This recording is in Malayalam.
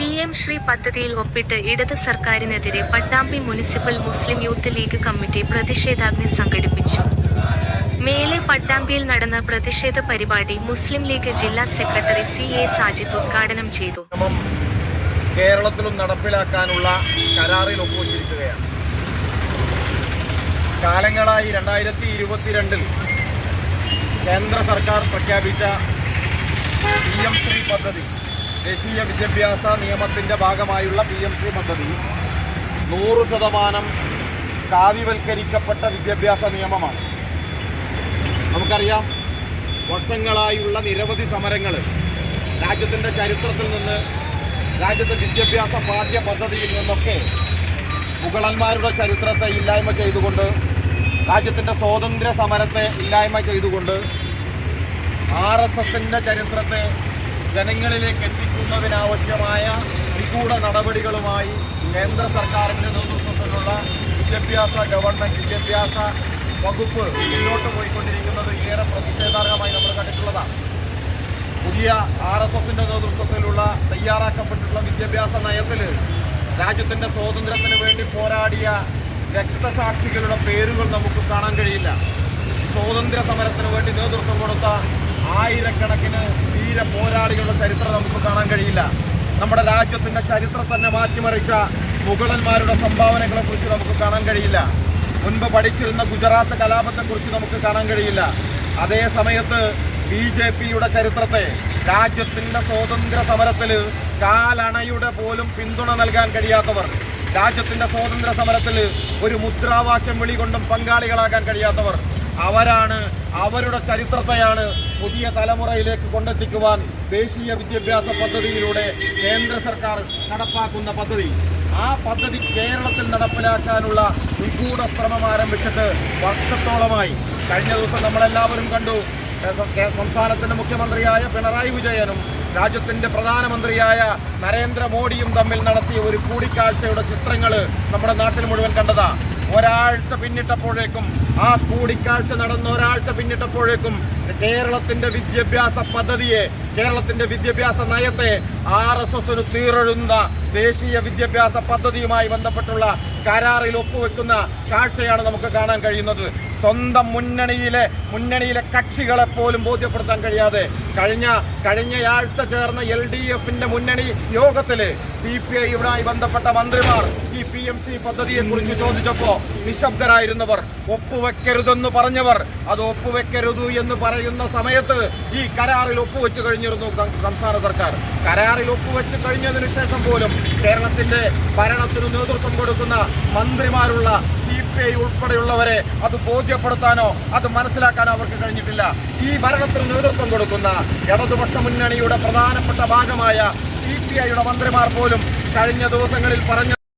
പി എം ശ്രീ പദ്ധതിയിൽ ഒപ്പിട്ട് ഇടത് സർക്കാരിനെതിരെ Pattambi municipal Muslim Youth League committee പ്രതിഷേധാഗ്നി സംഘടിപ്പിച്ചു. മേലെ പട്ടാമ്പിയിൽ നടന്ന പ്രതിഷേധ പരിപാടി മുസ്ലിം ലീഗ് ജില്ലാ സെക്രട്ടറി സി എ സാജിദ് ഉദ്ഘാടനം ചെയ്തു. കേരളത്തിലും നടപ്പിലാക്കാനുള്ള കരാറിൽ ഒപ്പുവച്ചിരിക്കുകയാണ്. കാലങ്ങളായി രണ്ടായിരത്തി ഇരുപത്തിരണ്ടിൽ കേന്ദ്ര സർക്കാർ പ്രഖ്യാപിച്ച പി എം ശ്രീ പദ്ധതി ദേശീയ വിദ്യാഭ്യാസ നിയമത്തിന്റെ ഭാഗമായുള്ള പി എം ശ്രീ പദ്ധതി നൂറ് ശതമാനം കാവ്യവൽക്കരിക്കപ്പെട്ട വിദ്യാഭ്യാസ നിയമമാണ്. നമുക്കറിയാം വർഷങ്ങളായുള്ള നിരവധി സമരങ്ങൾ രാജ്യത്തിന്റെ ചരിത്രത്തിൽ നിന്ന് രാജ്യത്തെ വിദ്യാഭ്യാസ പാഠ്യ പദ്ധതിയിൽ നിന്നൊക്കെ മുഗളന്മാരുടെ ചരിത്രത്തെ ഇല്ലായ്മ ചെയ്തുകൊണ്ട് രാജ്യത്തിന്റെ സ്വാതന്ത്ര്യ സമരത്തെ ഇല്ലായ്മ ചെയ്തുകൊണ്ട് ആർ എസ് എസിന്റെ ചരിത്രത്തെ ജനങ്ങളിലേക്ക് എത്തിക്കുന്നതിനാവശ്യമായ നിഗൂഢ നടപടികളുമായി കേന്ദ്ര സർക്കാരിന്റെ നേതൃത്വത്തിലുള്ള വിദ്യാഭ്യാസ ഗവൺമെന്റ് വിദ്യാഭ്യാസ വകുപ്പ് മുന്നോട്ട് പോയിക്കൊണ്ടിരിക്കുന്നത് ഏറെ പ്രതിഷേധാർഹമായി നമ്മൾ കണ്ടിട്ടുള്ളതാണ്. പുതിയ ആർ എസ് എസിന്റെ നേതൃത്വത്തിലുള്ള തയ്യാറാക്കപ്പെട്ടിട്ടുള്ള വിദ്യാഭ്യാസ നയത്തിൽ രാജ്യത്തിന്റെ സ്വാതന്ത്ര്യത്തിന് വേണ്ടി പോരാടിയ രക്തസാക്ഷികളുടെ പേരുകൾ നമുക്ക് കാണാൻ കഴിയില്ല. സ്വാതന്ത്ര്യ സമരത്തിന് വേണ്ടി നേതൃത്വം കൊടുത്ത ആയിരക്കണക്കിന് പോരാളികളുടെ ചരിത്രം നമുക്ക് കാണാൻ കഴിയില്ല. നമ്മുടെ രാജ്യത്തിന്റെ ചരിത്രം തന്നെ മാറ്റിമറിച്ച മുഗളന്മാരുടെ സംഭാവനകളെ കുറിച്ച് നമുക്ക് കാണാൻ കഴിയില്ല. മുൻപ് പഠിച്ചിരുന്ന ഗുജറാത്ത് കലാപത്തെക്കുറിച്ച് നമുക്ക് കാണാൻ കഴിയില്ല. അതേ സമയത്ത് ബി ജെ പിയുടെ ചരിത്രത്തെ രാജ്യത്തിന്റെ സ്വാതന്ത്ര്യ സമരത്തിൽ കാലണയുടെ പോലും പിന്തുണ നൽകാൻ കഴിയാത്തവർ രാജ്യത്തിന്റെ സ്വാതന്ത്ര്യ സമരത്തിൽ ഒരു മുദ്രാവാക്യം വിളികൊണ്ടും പങ്കാളികളാകാൻ കഴിയാത്തവർ അവരാണ് അവരുടെ ചരിത്രത്തെയാണ് പുതിയ തലമുറയിലേക്ക് കൊണ്ടെത്തിക്കുവാൻ ദേശീയ വിദ്യാഭ്യാസ പദ്ധതിയിലൂടെ കേന്ദ്ര സർക്കാർ നടപ്പാക്കുന്ന പദ്ധതി. ആ പദ്ധതി കേരളത്തിൽ നടപ്പിലാക്കാനുള്ള നിഗൂഢ ശ്രമം ആരംഭിച്ചിട്ട് വർഷത്തോളമായി. കഴിഞ്ഞ ദിവസം നമ്മളെല്ലാവരും കണ്ടു. സംസ്ഥാനത്തിന്റെ മുഖ്യമന്ത്രിയായ പിണറായി വിജയനും രാജ്യത്തിന്റെ പ്രധാനമന്ത്രിയായ നരേന്ദ്രമോദിയും തമ്മിൽ നടത്തിയ ഒരു കൂടിക്കാഴ്ചയുടെ ചിത്രങ്ങൾ നമ്മുടെ നാട്ടിൽ മുഴുവൻ കണ്ടതാ. ഒരാഴ്ച പിന്നിട്ടപ്പോഴേക്കും ആ കൂടിക്കാഴ്ച നടന്ന ഒരാഴ്ച പിന്നിട്ടപ്പോഴേക്കും കേരളത്തിന്റെ വിദ്യാഭ്യാസ പദ്ധതിയെ കേരളത്തിന്റെ വിദ്യാഭ്യാസ നയത്തെ ആർ എസ് എസിന് തീറെഴുന്ന ദേശീയ വിദ്യാഭ്യാസ പദ്ധതിയുമായി ബന്ധപ്പെട്ടുള്ള കരാറിൽ ഒപ്പുവെക്കുന്ന കാഴ്ചയാണ് നമുക്ക് കാണാൻ കഴിയുന്നത്. സ്വന്തം മുന്നണിയിലെ മുന്നണിയിലെ കക്ഷികളെ പോലും ബോധ്യപ്പെടുത്താൻ കഴിയാതെ കഴിഞ്ഞ കഴിഞ്ഞയാഴ്ച ചേർന്ന എൽ ഡി എഫിന്റെ മുന്നണി യോഗത്തിൽ സി പി ഐയുമായി ബന്ധപ്പെട്ട മന്ത്രിമാർ ഈ പി എം സി പദ്ധതിയെ കുറിച്ച് ചോദിച്ചപ്പോ നിശബ്ദരായിരുന്നവർ. ഒപ്പുവെക്കരുതെന്ന് പറഞ്ഞവർ. അത് ഒപ്പുവെക്കരുത് എന്ന് പറയുന്ന സമയത്ത് ഈ കരാറിൽ ഒപ്പുവെച്ച് കഴിഞ്ഞിരുന്നു സംസ്ഥാന സർക്കാർ. കരാറിൽ ഒപ്പുവെച്ച് കഴിഞ്ഞതിന് ശേഷം പോലും കേരളത്തിന്റെ ഭരണത്തിന് നേതൃത്വം കൊടുക്കുന്ന മന്ത്രിമാരുള്ള ഐ ഉൾപ്പെടെയുള്ളവരെ അത് ബോധ്യപ്പെടുത്താനോ അത് മനസ്സിലാക്കാനോ അവർക്ക് കഴിഞ്ഞിട്ടില്ല. ഈ ഭരണത്തിന് നേതൃത്വം കൊടുക്കുന്ന ഇടതുപക്ഷ മുന്നണിയുടെ പ്രധാനപ്പെട്ട ഭാഗമായ സി പി ഐയുടെ മന്ത്രിമാർ പോലും കഴിഞ്ഞ ദിവസങ്ങളിൽ പറഞ്ഞ